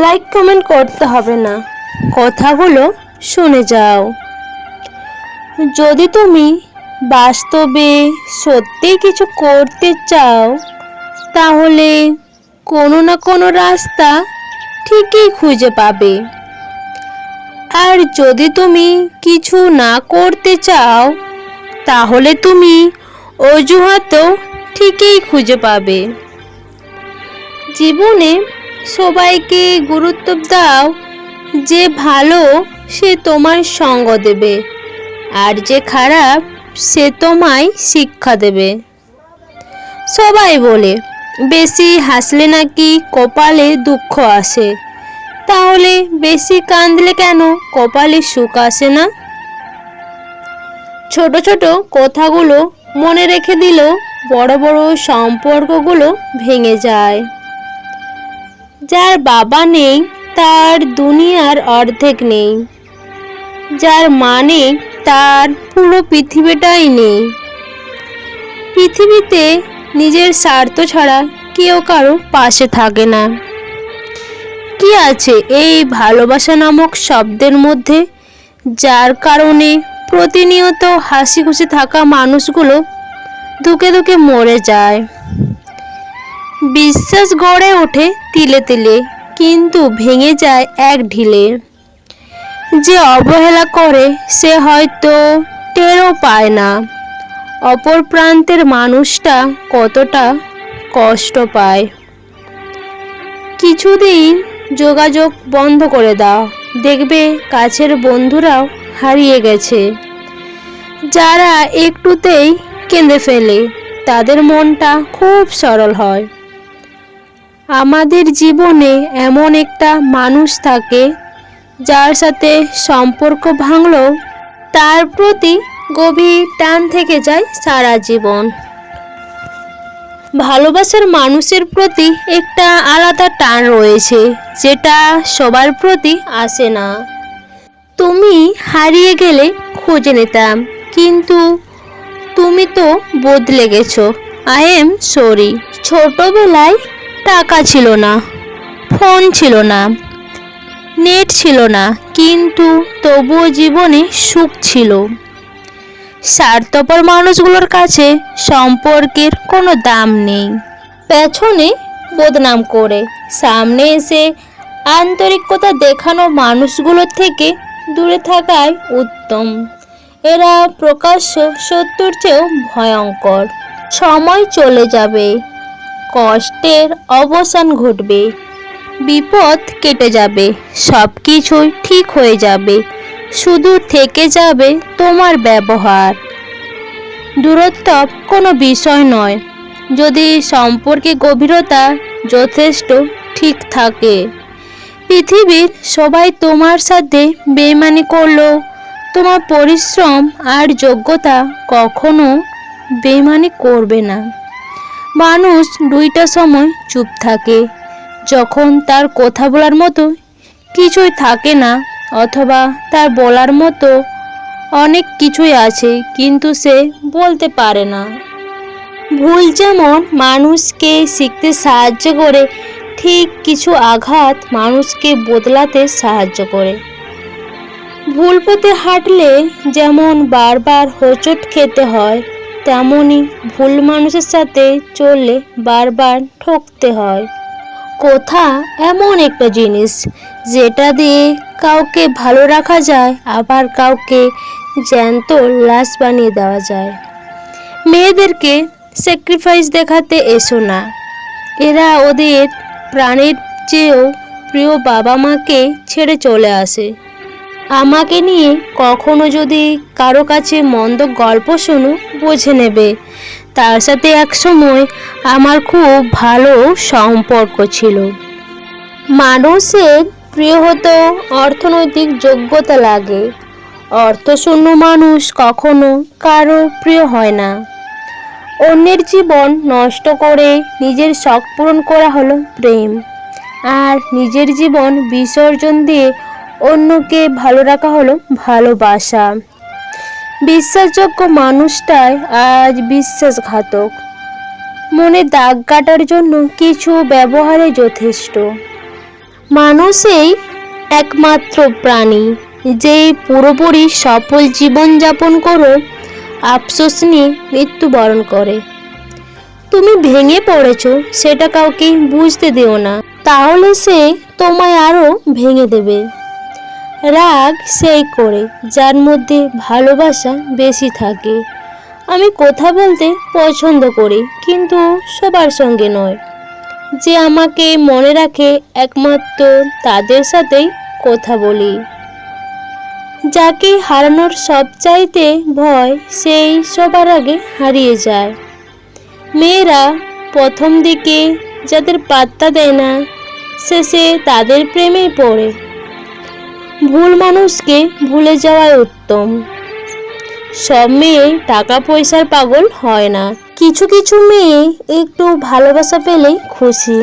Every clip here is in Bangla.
লাইক কমেন্ট করতে হবে না। কথাগুলো শুনে যাও। যদি তুমি বাস্তবে সত্যিই কিছু করতে চাও, তাহলে কোনো না কোনো রাস্তা ঠিকই খুঁজে পাবে। আর যদি তুমি কিছু না করতে চাও, তাহলে তুমি অজুহাতও ঠিকই খুঁজে পাবে। জীবনে সবাইকে গুরুত্ব দাও, যে ভালো সে তোমার সঙ্গ দেবে, আর যে খারাপ সে তোমায় শিক্ষা দেবে। সবাই বলে, বেশি হাসলে নাকি কপালে দুঃখ আসে? তাহলে বেশি কাঁদলে কেন কপালে সুখ আসে না? ছোট ছোট কথাগুলো মনে রেখে দিলেও বড় বড় সম্পর্কগুলো ভেঙে যায়। যার বাবা নেই, তার দুনিয়ার অর্ধেক নেই। যার মানে তার পুরো পৃথিবীটাই নেই। পৃথিবীতে নিজের স্বার্থ ছাড়া কেউ কারও পাশে থাকে না। কি আছে এই ভালোবাসা নামক শব্দের মধ্যে? যার কারণে প্রতিনিয়ত হাসি খুশি থাকা মানুষগুলো দুকে দুকে মরে যায়। বিশ্বাস গড়ে ওঠে তিলে তিলে, কিন্তু ভেঙে যায় এক ঢিলে। যে অবহেলা করে, সে হয়তো টেরও পায় না। অপর প্রান্তের মানুষটা কতটা কষ্ট পায়। কিছুদিন যোগাযোগ বন্ধ করে দাও, দেখবে কাছের বন্ধুরাও হারিয়ে গেছে। যারা একটুতেই কেঁদে ফেলে, তাদের মনটা খুব সরল হয়। আমাদের জীবনে এমন একটা মানুষ থাকে, যার সাথে সম্পর্ক ভাঙলেও তার প্রতি গভীর টান থেকে যায় সারা জীবন। ভালোবাসার মানুষের প্রতি একটা আলাদা টান রয়েছে, যেটা সবার প্রতি আসে না। তুমি হারিয়ে গেলে খুঁজে নিতাম, কিন্তু তুমি তো বদলে গেছো। আই এম সরি ছোটবেলায় টাকা ছিল না, ফোন ছিল না, নেট ছিল না, কিন্তু তবুও জীবনে সুখ ছিল। স্বার্থপর মানুষগুলোর কাছে সম্পর্কের কোনো দাম নেই। পেছনে বদনাম করে, সামনে এসে আন্তরিকতা দেখানো মানুষগুলোর থেকে দূরে থাকাই উত্তম। এরা প্রকাশ্য শত্রুর চেয়েও ভয়ঙ্কর। সময় চলে যাবে। কষ্টের অবসান ঘটবে। বিপদ কেটে যাবে সব কিছুই ঠিক হয়ে যাবে। শুধু থেকে যাবে তোমার ব্যবহার। দূরত্ব কোনো বিষয় নয়। যদি সম্পর্কে গভীরতা যথেষ্ট ঠিক থাকে। পৃথিবীর সবাই তোমার সাথে বেইমানি করল। তোমার পরিশ্রম আর যোগ্যতা কখনো বেইমানি করবে না। মানুষ দুইটা সময় চুপ থাকে। যখন তার কথা বলার মতো কিছুই থাকে না, অথবা তার বলার মতো অনেক কিছুই আছে, কিন্তু সে বলতে পারে না। ভুল যেমন মানুষকে শিখতে সাহায্য করে, ঠিক কিছু আঘাত মানুষকে বদলাতে সাহায্য করে। ভুল পথে হাঁটলে যেমন বারবার হোঁচট খেতে হয় তেমনই ভুল মানুষের সাথে চললে বারবার ঠকতে হয়। কথা এমন একটা জিনিস, যেটা দিয়ে কাউকে ভালো রাখা যায়, আবার কাউকে জ্যান্ত লাশ বানিয়ে দেওয়া যায়। মেয়েদেরকে স্যাক্রিফাইস দেখাতে এসো না। এরা ওদের প্রাণের চেয়েও প্রিয় বাবা মাকে ছেড়ে চলে আসে। আমাকে নিয়ে কখনো যদি কারও কাছে মন্দ গল্প শোনো বুঝে নেবে। তার সাথে এক সময় আমার খুব ভালো সম্পর্ক ছিল। মানুষের প্রিয় হতো অর্থনৈতিক যোগ্যতা লাগে। অর্থশূন্য মানুষ কখনো কারও প্রিয় হয় না। অন্যের জীবন নষ্ট করে নিজের শখ পূরণ করা হলো প্রেম। আর নিজের জীবন বিসর্জন দিয়ে অন্যকে ভালো রাখা হলো ভালোবাসা। বিশ্বাসযোগ্য মানুষটাই আজ বিশ্বাসঘাতক। মনে দাগ কাটার জন্য কিছু ব্যবহারে যথেষ্ট। মানুষই একমাত্র প্রাণী, যে পুরোপুরি সফল জীবনযাপন করো আফসোস নিয়ে মৃত্যুবরণ করে। তুমি ভেঙে পড়েছো, সেটা কাউকে বুঝতে দিও না। তাহলে সে তোমায় আরও ভেঙে দেবে। রাগ সেই করে, যার মধ্যে ভালোবাসা বেশি থাকে। আমি কথা বলতে পছন্দ করি, কিন্তু সবার সঙ্গে নয়। যে আমাকে মনে রাখে একমাত্র তাদের সাথেই কথা বলি। যাকে হারানোর সবচাইতে ভয়, সেই সবার আগে হারিয়ে যায়। মেয়েরা প্রথম দিকে যাদের পাত্তা দেয় না, শেষে তাদের প্রেমে পড়ে। ভুল মানুষকে ভুলে যাওয়াই উত্তম। সব মেয়ে টাকা পয়সার পাগল হয় না। কিছু কিছু মেয়ে একটু ভালোবাসা পেলে খুশি।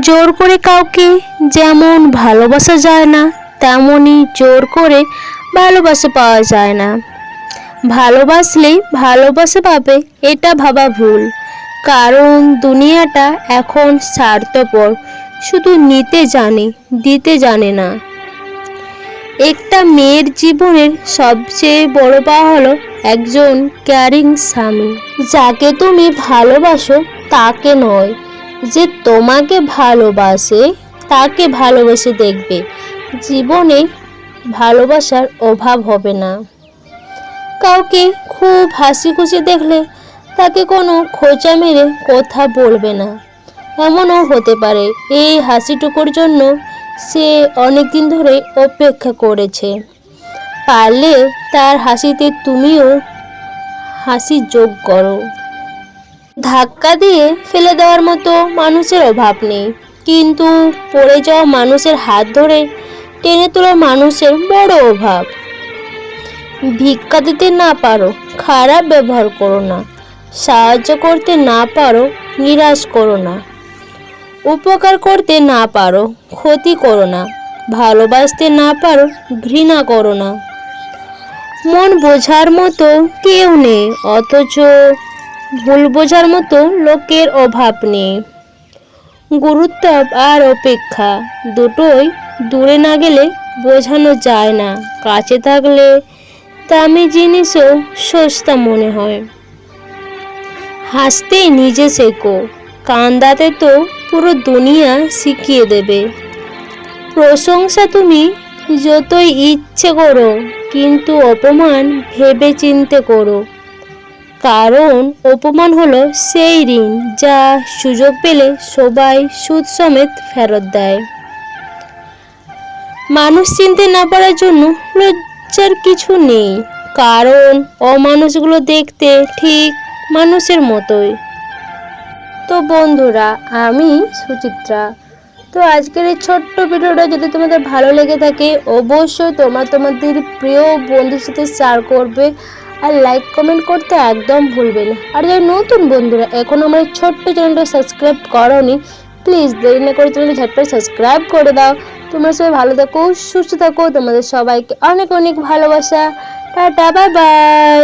জোর করে কাউকে যেমন ভালোবাসা যায় না, তেমনই জোর করে ভালোবাসা পাওয়া যায় না। ভালোবাসলে ভালোবাসা পাবে, এটা ভাবা ভুল। কারণ দুনিয়াটা এখন স্বার্থপর, শুধু নিতে জানে, দিতে জানে না। একটা মেয়ের জীবনের সবচেয়ে বড় পাওয়া হলো একজন ক্যারিং স্বামী। যাকে তুমি ভালোবাসো, তাকে নয়, যে তোমাকে ভালোবাসে, তাকে ভালোবেসে দেখবে। জীবনে ভালোবাসার অভাব হবে না। কাউকে খুব হাসি খুশি দেখলে তাকে কোনো খোঁচা মেরে কথা বলবে না। এমনও হতে পারে, এই হাসিটুকুর জন্য সে অনেক দিন ধরে অপেক্ষা করেছে। পারলে তার হাসিতে তুমিও হাসি যোগ করো। ধাক্কা দিয়ে ফেলে দেওয়ার মতো মানুষের অভাব নেই। কিন্তু পড়ে যাওয়া মানুষের হাত ধরে টেনে তোলা মানুষের বড় অভাব। ভিক্ষা দিতে না পারো, খারাপ ব্যবহার করো না। সাহায্য করতে না পারো, নিরাশ করো না। উপকার করতে না পারো, ক্ষতি করো না। ভালোবাসতে না পারো, ঘৃণা করো না। মন বোঝার মতো কেউ নেই, অথচ ভুল বোঝার মতো লোকের অভাব নেই। গুরুত্ব আর অপেক্ষা দুটোই দূরে না গেলে বোঝানো যায় না। কাছে থাকলে দামি জিনিসও সস্তা মনে হয়। হাসতে নিজে শেখো কান্দাতে তো পুরো দুনিয়া শিখিয়ে দেবে। প্রশংসা তুমি যতই ইচ্ছে করো, কিন্তু অপমান ভেবে চিনতে করো। কারণ অপমান হলো সেই ঋণ যা সুযোগ পেলে সবাই সুদ সমেত ফেরত দেয়। মানুষ চিনতে না পারার জন্য লজ্জার কিছু নেই, কারণ অমানুষগুলো দেখতে ঠিক মানুষের মতোই। তো বন্ধুরা, আমি সুচিত্রা। তো আজকের এই ছোট্ট ভিডিওটা যদি তোমাদের ভালো লেগে থাকে, অবশ্যই তোমরা তোমাদের প্রিয় বন্ধুর সাথে শেয়ার করবে আর লাইক কমেন্ট করতে একদম ভুলবে না। আর যারা নতুন বন্ধুরা, এখন আমার ছোট্ট চ্যানেলটা সাবস্ক্রাইব করনি প্লিজ দেরি না করে চ্যানেলটা ঝটপট সাবস্ক্রাইব করে দাও। তোমরা সবাই ভালো থাকো, সুস্থ থাকো। তোমাদের সবাইকে অনেক অনেক ভালোবাসা। Tata bye bye